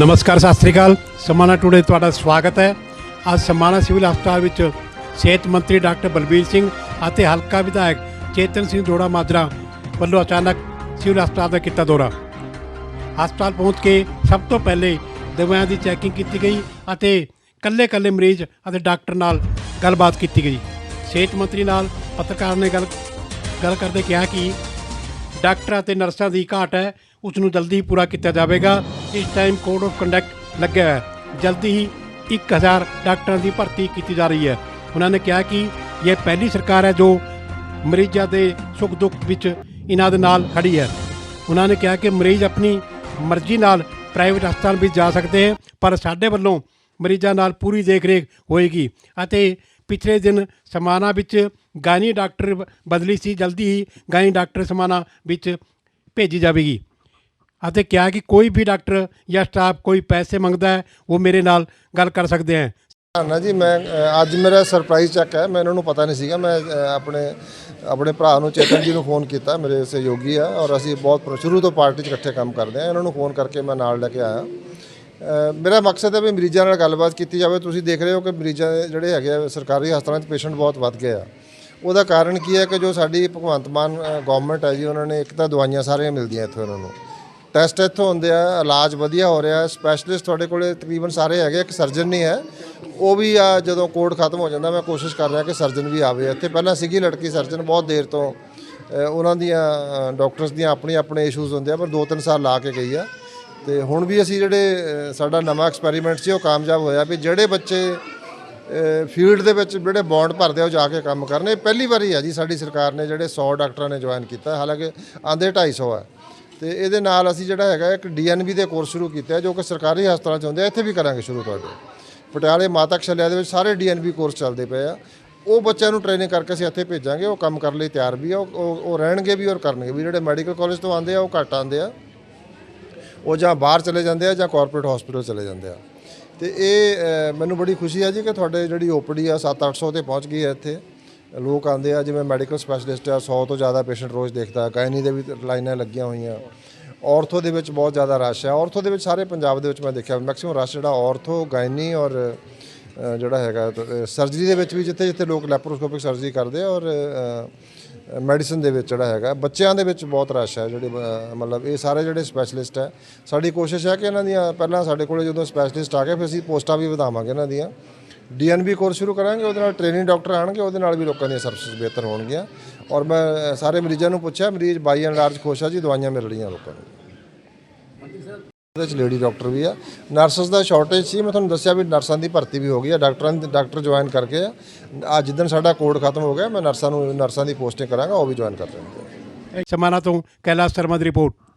ਨਮਸਕਾਰ, ਸਤਿ ਸ੍ਰੀ ਅਕਾਲ। ਸਮਾਣਾ ਟੂਡੇ ਤੁਹਾਡਾ ਸਵਾਗਤ ਹੈ। ਅੱਜ ਸਮਾਣਾ ਸਿਵਲ ਹਸਪਤਾਲ ਵਿੱਚ ਸਿਹਤ ਮੰਤਰੀ ਡਾਕਟਰ ਬਲਬੀਰ ਸਿੰਘ ਅਤੇ ਹਲਕਾ ਵਿਧਾਇਕ ਚੇਤਨ ਸਿੰਘ ਜੋੜਾ ਮਾਜਰਾ ਵੱਲੋਂ ਅਚਾਨਕ ਸਿਵਲ ਹਸਪਤਾਲ ਦਾ ਕੀਤਾ ਦੌਰਾ। ਹਸਪਤਾਲ ਪਹੁੰਚ ਕੇ ਸਭ ਤੋਂ ਪਹਿਲੇ ਦਵਾਈਆਂ ਦੀ ਚੈਕਿੰਗ ਕੀਤੀ ਗਈ ਅਤੇ ਕੱਲੇ-ਕੱਲੇ ਮਰੀਜ਼ ਅਤੇ ਡਾਕਟਰ ਨਾਲ ਗੱਲਬਾਤ ਕੀਤੀ ਗਈ। ਸਿਹਤ ਮੰਤਰੀ ਨਾਲ ਪੱਤਰਕਾਰ ਨੇ ਗੱਲ ਗੱਲ ਕਰਦੇ ਕਿਹਾ ਕਿ ਡਾਕਟਰ ਅਤੇ ਨਰਸਾਂ ਦੀ ਘਾਟ ਹੈ। ਉਸ ਨੂੰ ਜਲਦੀ ਪੂਰਾ ਕੀਤਾ ਜਾਵੇਗਾ। ਇਸ ਟਾਈਮ ਕੋਡ ਆਫ ਕੰਡਕਟ ਲੱਗਿਆ ਹੈ। ਜਲਦੀ ਹੀ 1000 ਡਾਕਟਰਾਂ ਦੀ ਭਰਤੀ ਕੀਤੀ ਜਾ ਰਹੀ ਹੈ। ਉਹਨਾਂ ਨੇ ਕਿਹਾ ਕਿ ਇਹ ਪਹਿਲੀ ਸਰਕਾਰ ਹੈ ਜੋ ਮਰੀਜ਼ਾਂ ਦੇ ਸੁੱਖ ਦੁੱਖ ਵਿੱਚ ਇਹਨਾਂ ਦੇ ਨਾਲ ਖੜੀ ਹੈ। ਉਹਨਾਂ ਨੇ ਕਿਹਾ ਕਿ ਮਰੀਜ਼ ਆਪਣੀ ਮਰਜ਼ੀ ਨਾਲ ਪ੍ਰਾਈਵੇਟ ਹਸਪਤਾਲ ਵਿੱਚ ਜਾ ਸਕਦੇ ਹਨ ਪਰ ਸਾਡੇ ਵੱਲੋਂ ਮਰੀਜ਼ਾਂ ਨਾਲ ਪੂਰੀ ਦੇਖਰੇਖ ਹੋਏਗੀ ਅਤੇ ਪਿਛਲੇ ਦਿਨ ਸਮਾਣਾ ਵਿੱਚ ਗਾਇਨੀ ਡਾਕਟਰ ਬ- ਬਦਲੀ ਸੀ, ਜਲਦੀ ਹੀ ਗਾਇਨੀ ਡਾਕਟਰ ਸਮਾਣਾ ਵਿੱਚ ਭੇਜੀ ਜਾਵੇਗੀ। ਅਤੇ ਕਿਹਾ ਕਿ ਕੋਈ ਵੀ ਡਾਕਟਰ ਜਾਂ ਸਟਾਫ ਕੋਈ ਪੈਸੇ ਮੰਗਦਾ ਹੈ, ਉਹ ਮੇਰੇ ਨਾਲ ਗੱਲ ਕਰ ਸਕਦੇ ਹੈ। ਨਾ ਜੀ, ਮੈਂ ਅੱਜ ਮੇਰਾ ਸਰਪ੍ਰਾਈਜ਼ ਚੈੱਕ ਹੈ। ਮੈਂ ਇਹਨਾਂ ਨੂੰ ਪਤਾ ਨਹੀਂ ਸੀਗਾ। ਮੈਂ ਆਪਣੇ ਆਪਣੇ ਭਰਾ ਨੂੰ ਚੇਤਨ ਜੀ ਨੂੰ ਫੋਨ ਕੀਤਾ, ਮੇਰੇ ਸਹਿਯੋਗੀ ਆ, ਔਰ ਅਸੀਂ ਬਹੁਤ ਸ਼ੁਰੂ ਤੋਂ ਪਾਰਟੀ 'ਚ ਇਕੱਠੇ ਕੰਮ ਕਰਦੇ ਆ। ਇਹਨਾਂ ਨੂੰ ਫੋਨ ਕਰਕੇ ਮੈਂ ਨਾਲ ਲੈ ਕੇ ਆਇਆ। ਮੇਰਾ ਮਕਸਦ ਹੈ ਵੀ ਮਰੀਜ਼ਾਂ ਨਾਲ ਗੱਲਬਾਤ ਕੀਤੀ ਜਾਵੇ। ਤੁਸੀਂ ਦੇਖ ਰਹੇ ਹੋ ਕਿ ਮਰੀਜ਼ਾਂ ਦੇ ਜਿਹੜੇ ਹੈਗੇ ਆ, ਸਰਕਾਰੀ ਹਸਪਤਾਲਾਂ 'ਚ ਪੇਸ਼ੈਂਟ ਬਹੁਤ ਵੱਧ ਗਏ ਆ। ਉਹਦਾ ਕਾਰਨ ਕੀ ਹੈ ਕਿ ਜੋ ਸਾਡੀ ਭਗਵੰਤ ਮਾਨ ਗਵਰਨਮੈਂਟ ਹੈ ਜੀ, ਉਹਨਾਂ ਨੇ ਇੱਕ ਤਾਂ ਦਵਾਈਆਂ ਸਾਰੀਆਂ ਮਿਲਦੀਆਂ ਇੱਥੇ ਉਹਨਾਂ ਨੂੰ। ਟੈਸਟ ਇੱਥੋਂ ਹੁੰਦੇ ਆ, ਇਲਾਜ ਵਧੀਆ ਹੋ ਰਿਹਾ ਸਪੈਸ਼ਲਿਸਟ ਤੁਹਾਡੇ ਕੋਲੇ ਤਕਰੀਬਨ ਸਾਰੇ ਹੈਗੇ ਇੱਕ ਸਰਜਨ ਨਹੀਂ ਹੈ। ਉਹ ਵੀ ਆ ਜਦੋਂ ਕੋਡ ਖਤਮ ਹੋ ਜਾਂਦਾ, ਮੈਂ ਕੋਸ਼ਿਸ਼ ਕਰ ਰਿਹਾ ਕਿ ਸਰਜਨ ਵੀ ਆਵੇ। ਇੱਥੇ ਪਹਿਲਾਂ ਸੀਗੀ ਲੜਕੀ ਸਰਜਨ ਬਹੁਤ ਦੇਰ ਤੋਂ ਉਹਨਾਂ ਦੀਆਂ ਡਾਕਟਰਸ ਦੀਆਂ ਆਪਣੇ ਆਪਣੇ ਇਸ਼ੂਜ਼ ਹੁੰਦੇ ਆ, ਪਰ 2-3 ਸਾਲ ਲਾ ਕੇ ਗਈ ਆ। ਤੇ ਹੁਣ ਵੀ ਅਸੀਂ ਜਿਹੜੇ ਸਾਡਾ ਨਵਾਂ ਐਕਸਪੈਰੀਮੈਂਟ ਸੀ, ਉਹ ਕਾਮਯਾਬ ਹੋਇਆ ਵੀ ਜਿਹੜੇ ਬੱਚੇ ਫੀਲਡ ਦੇ ਵਿੱਚ ਜਿਹੜੇ ਬੌਂਡ ਭਰਦੇ ਆ, ਉਹ ਜਾ ਕੇ ਕੰਮ ਕਰਨੇ। ਪਹਿਲੀ ਵਾਰੀ ਆ ਜੀ, ਸਾਡੀ ਸਰਕਾਰ ਨੇ ਜਿਹੜੇ 100 ਡਾਕਟਰਾਂ ਨੇ ਜੁਆਇਨ ਕੀਤਾ। ਹਾਲਾਂਕਿ ਆਂਦੇ 250 ਆ। ਤੇ ਇਹਦੇ ਨਾਲ ਅਸੀਂ ਜਿਹੜਾ ਹੈਗਾ ਇੱਕ ਡੀਐਨਬੀ ਦੇ ਕੋਰਸ ਸ਼ੁਰੂ ਕੀਤਾ ਹੈ, ਜੋ ਕਿ ਸਰਕਾਰੀ ਹਸਪਤਾਲਾਂ 'ਚ ਹੁੰਦੇ ਆ ਇੱਥੇ ਵੀ ਕਰਾਂਗੇ ਸ਼ੁਰੂ ਤੁਹਾਡੇ ਪਟਿਆਲੇ ਮਾਤਾ ਕਸ਼ਲਿਆ ਦੇ ਵਿੱਚ ਸਾਰੇ ਡੀਐਨਬੀ ਕੋਰਸ ਚੱਲਦੇ ਪਏ ਆ। ਉਹ ਬੱਚਿਆਂ ਨੂੰ ਟ੍ਰੇਨਿੰਗ ਕਰਕੇ ਅਸੀਂ ਇੱਥੇ ਭੇਜਾਂਗੇ ਉਹ ਕੰਮ ਕਰਨ ਲਈ ਤਿਆਰ ਵੀ ਆ ਉਹ- ਉਹ ਰਹਿਣਗੇ ਵੀ ਔਰ ਕਰਨਗੇ ਵੀ। ਜਿਹੜੇ ਮੈਡੀਕਲ ਕਾਲਜ ਤੋਂ ਆਉਂਦੇ ਆ ਉਹ ਘੱਟ ਆਉਂਦੇ ਆ। ਉਹ ਜਾਂ ਬਾਹਰ ਚਲੇ ਜਾਂਦੇ ਆ ਜਾਂ ਕਾਰਪੋਰੇਟ ਹਸਪੀਟਲ ਚਲੇ ਜਾਂਦੇ ਆ। ਤੇ ਇਹ ਮੈਨੂੰ ਬੜੀ ਖੁਸ਼ੀ ਆ ਜੀ ਕਿ ਤੁਹਾਡੇ ਜਿਹੜੀ ਓਪੀਡੀ ਆ 7-800 ਤੇ ਪਹੁੰਚ ਗਈ ਹੈ ਇੱਥੇ। ਲੋਕ ਆਉਂਦੇ ਆ, ਜਿਵੇਂ ਮੈਡੀਕਲ ਸਪੈਸ਼ਲਿਸਟ ਆ 100 ਤੋਂ ਜ਼ਿਆਦਾ ਪੇਸ਼ੈਂਟ ਰੋਜ਼ ਦੇਖਦਾ ਗਾਇਨੀ ਦੇ ਵੀ ਲਾਈਨਾਂ ਲੱਗੀਆਂ ਹੋਈਆਂ। ਔਰਥੋ ਦੇ ਵਿੱਚ ਬਹੁਤ ਜ਼ਿਆਦਾ ਰਸ਼ ਹੈ ਔਰਥੋ ਦੇ ਵਿੱਚ ਸਾਰੇ ਪੰਜਾਬ ਦੇ ਵਿੱਚ ਮੈਂ ਦੇਖਿਆ, ਮੈਕਸਿਮਮ ਰਸ਼ ਜਿਹੜਾ ਔਰਥੋ, ਗਾਇਨੀ ਔਰ ਜਿਹੜਾ ਹੈਗਾ ਸਰਜਰੀ ਦੇ ਵਿੱਚ ਵੀ ਜਿੱਥੇ ਜਿੱਥੇ ਲੋਕ ਲੈਪਰੋਸਕੋਪਿਕ ਸਰਜਰੀ ਕਰਦੇ ਔਰ ਮੈਡੀਸਨ ਦੇ ਵਿੱਚ ਜਿਹੜਾ ਹੈਗਾ, ਬੱਚਿਆਂ ਦੇ ਵਿੱਚ ਬਹੁਤ ਰਸ਼ ਹੈ ਜਿਹੜੇ ਮਤਲਬ ਇਹ ਸਾਰੇ ਜਿਹੜੇ ਸਪੈਸ਼ਲਿਸਟ ਹੈ ਸਾਡੀ ਕੋਸ਼ਿਸ਼ ਹੈ ਕਿ ਇਹਨਾਂ ਦੀਆਂ, ਪਹਿਲਾਂ ਸਾਡੇ ਕੋਲੇ ਜਦੋਂ ਸਪੈਸ਼ਲਿਸਟ ਆ ਗਏ, ਫਿਰ ਅਸੀਂ ਪੋਸਟਾਂ ਵੀ ਵਧਾਵਾਂਗੇ ਇਹਨਾਂ ਦੀਆਂ। ਡੀਐਨਬੀ ਕੋਰਸ ਸ਼ੁਰੂ ਕਰਾਂਗੇ, ਉਹਦੇ ਨਾਲ ਟ੍ਰੇਨਿੰਗ ਡਾਕਟਰ ਆਣਗੇ, ਉਹਦੇ ਨਾਲ ਵੀ ਲੋਕਾਂ ਦੀਆਂ ਸਰਵਿਸਿਜ਼ ਬਿਹਤਰ ਹੋਣਗੀਆਂ। ਔਰ ਮੈਂ ਸਾਰੇ ਮਰੀਜ਼ਾਂ ਨੂੰ ਪੁੱਛਿਆ, ਮਰੀਜ਼ ਬਾਈ ਐਂਡ ਲਾਰਜ ਖੁਸ਼ ਆ ਜੀ, ਦਵਾਈਆਂ ਮਿਲ ਰਹੀਆਂ ਲੋਕਾਂ ਨੂੰ। ਉਹਦੇ 'ਚ ਲੇਡੀ ਡਾਕਟਰ ਵੀ ਆ। ਨਰਸਸ ਦਾ ਸ਼ਾਰਟੇਜ ਸੀ, ਮੈਂ ਤੁਹਾਨੂੰ ਦੱਸਿਆ ਵੀ ਨਰਸਾਂ ਦੀ ਭਰਤੀ ਵੀ ਹੋ ਗਈ ਆ, ਡਾਕਟਰਾਂ ਦੀ, ਡਾਕਟਰ ਜੁਆਇਨ ਕਰਕੇ ਆ। ਅੱਜ ਜਿੱਦਣ ਸਾਡਾ ਕੋਡ ਖਤਮ ਹੋ ਗਿਆ, ਮੈਂ ਨਰਸਾਂ ਨੂੰ, ਨਰਸਾਂ ਦੀ ਪੋਸਟਿੰਗ ਕਰਾਂਗਾ, ਉਹ ਵੀ ਜੁਆਇਨ ਕਰ ਲੈਣਗੇ। ਸਮਾਣਾ ਤੋਂ ਕੈਲਾਸ਼ ਸ਼ਰਮਾ ਦੀ ਰਿਪੋਰਟ।